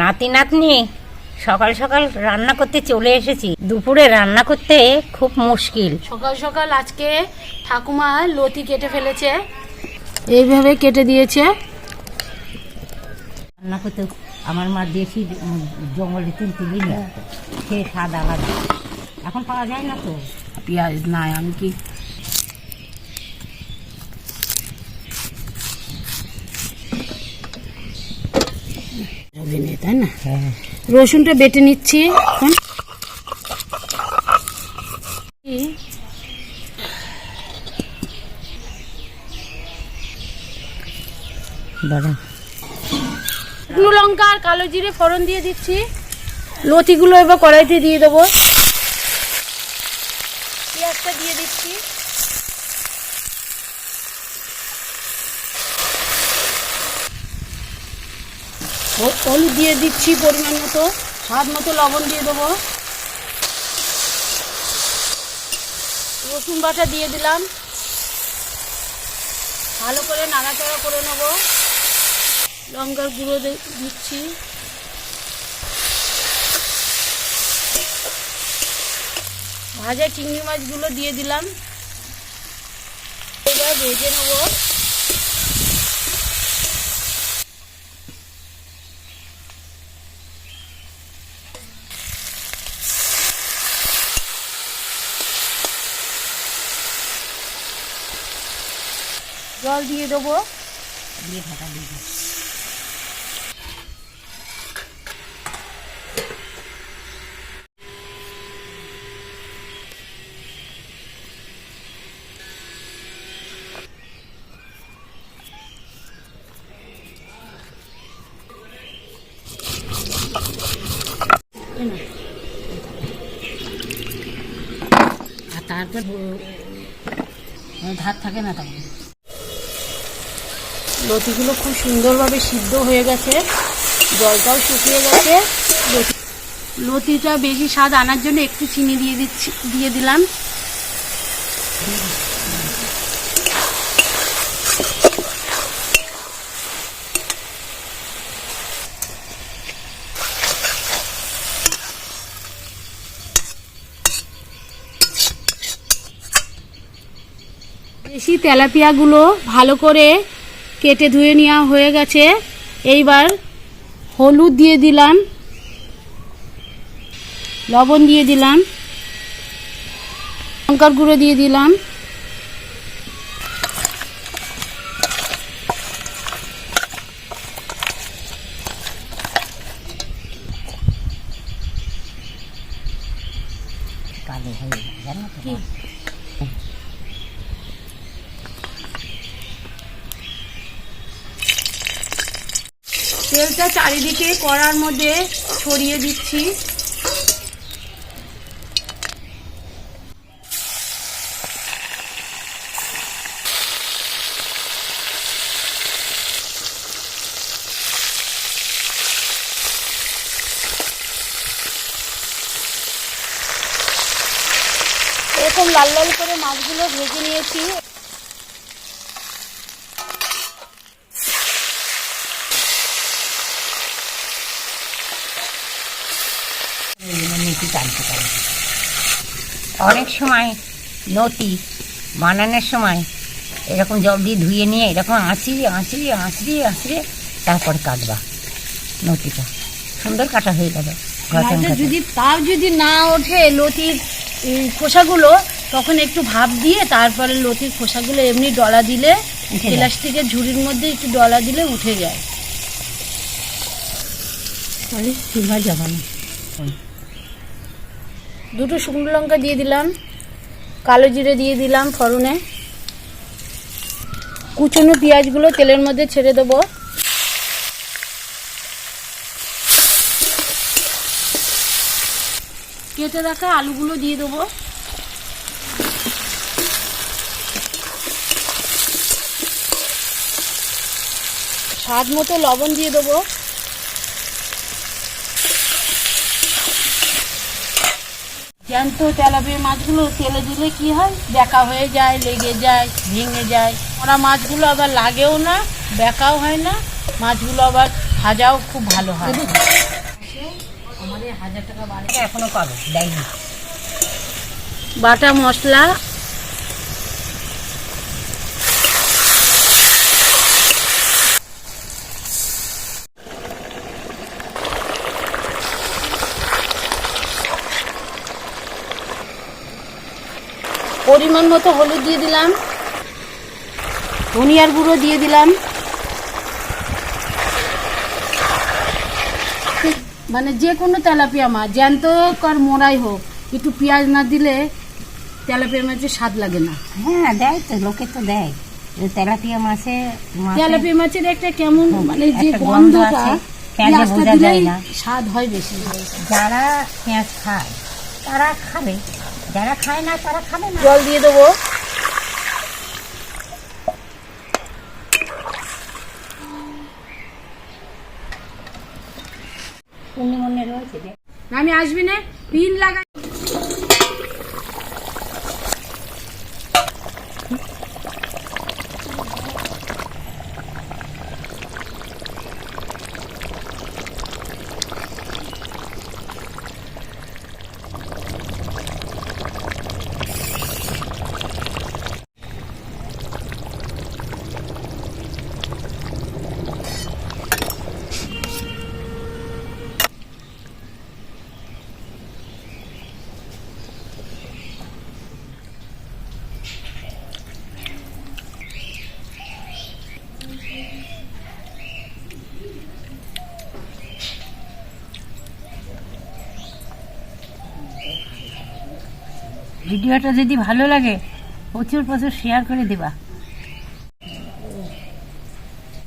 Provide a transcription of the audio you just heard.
নাতি নাতনি সকাল সকাল রান্না করতে চলে এসেছি। দুপুরে রান্না করতে খুব মুশকিল। সকাল সকাল আজকে ঠাকুমা লতি কেটে ফেলেছে। এইভাবে কেটে দিয়েছে। রান্না করতে আমার মা দেশি জঙ্গলে নিয়ে আসতো। সে স্বাদ আলাদা এখন পাওয়া যায় না তো? পেঁয়াজ নাই আমি কি তাই না? হ্যাঁ। রসুনটা বেটে নিচ্ছি এখন। শুকনো লঙ্কা আর কালো জিরে ফোড়ন দিয়ে দিচ্ছি। লতিগুলো এবার কড়াইতে দিয়ে দেবো। পেঁয়াজটা দিয়ে দিচ্ছি। হলুদ দিয়ে দিচ্ছি পরিমাণ মতো, স্বাদ মতো লবণ দিয়ে দেবো। রসুন বাটা দিয়ে দিলাম। ভালো করে নাড়াচাড়া করে নেব। লঙ্কার গুঁড়ো দিচ্ছি। ভাজা চিংড়ি মাছগুলো দিয়ে দিলাম। এবার ভেজে নেব। জল দিয়ে দেবো দিয়ে ঢাকা দিয়ে দিই। আর তারপর ধার থাকে না তখন লতিগুলো খুব সুন্দরভাবে সিদ্ধ হয়ে গেছে। জলটাও শুকিয়ে গেছে। লতিটা বেশি স্বাদ আনার জন্য একটু চিনি দিয়ে দিচ্ছি, দিয়ে দিলাম। বেশি তেলাপিয়াগুলো ভালো করে কেটে ধুয়ে নেওয়া হয়ে গেছে। এইবার হলুদ দিয়ে দিলাম। লবণ দিয়ে দিলাম। লঙ্কার গুঁড়ো দিয়ে দিলাম। কালো হয়ে যায় জানো তো? তেলটা চারিদিকে কড়ার মধ্যে ছড়িয়ে দিচ্ছি। এরকম লাল লাল করে মাছগুলো ভেজে নিয়েছি। নতি টানতে পারে অনেক সময় নতি বানানোর সময় এরকম জল দিয়ে ধুয়ে নিয়ে এরকম আঁচড়িয়ে আঁচড়িয়ে আঁচড়িয়ে আঁচড়িয়ে তারপর কাটবা নতিটা। সুন্দর কাটা হয়ে যাবে। যদি তাও যদি না ওঠে লতির খোসাগুলো তখন একটু ভাপ দিয়ে তারপরে লতির খোসাগুলো এমনি ডলা দিলে প্লাস্টিকের ঝুড়ির মধ্যে একটু ডলা দিলে উঠে যায়। তাহলে চুলবা যাবে না। দুটো শুকনো লঙ্কা দিয়ে দিলাম, কালো জিরে দিয়ে দিলাম ফড়নে। কুচনো পেঁয়াজগুলো তেলের মধ্যে ছেড়ে দেবো। কেটে রাখা আলুগুলো দিয়ে দেবো। স্বাদ মতো লবণ দিয়ে দেবো। জ্যান্ত তেলাপিয়া মাছগুলো তেলে দিলে কি হয়? বেঁকা হয়ে যায় লেগে যায় ভেঙে যায়। ওরা মাছগুলো আবার লাগেও না বেঁকাও হয় না। মাছগুলো আবার ভাজাও খুব ভালো হয়। আমাদের হাজার টাকা বাড়িতে এখনও পাবে দেয়নি। বাটা মশলা পরিমাণ মতো হলুদ দিয়ে দিলাম। ধনিয়ার গুঁড়ো দিয়ে দিলাম। মানে যে কোনো তেলাপিয়া মাছ জ্যান্ত কর মোড়াই হোক একটু পেঁয়াজ না দিলে তেলাপিয়া মাছের স্বাদ লাগে না। হ্যাঁ দেয় তো লোকে তো দেয়। তেলাপিয়া মাছে তেলাপিয়া মাছের একটা কেমন মানে যে গন্ধ গন্ধটা আছে, পেঁয়াজে বোঝা যায় না। স্বাদ হয় বেশি। যারা পেঁয়াজ খায় তারা খাবে। যারা খায় না তারা খাবে না জল দিয়ে দেবো। আমি আসবি না পিন লাগাই ভিডিওটা যদি ভালো লাগে প্রচুর প্রচুর শেয়ার করে দেবা।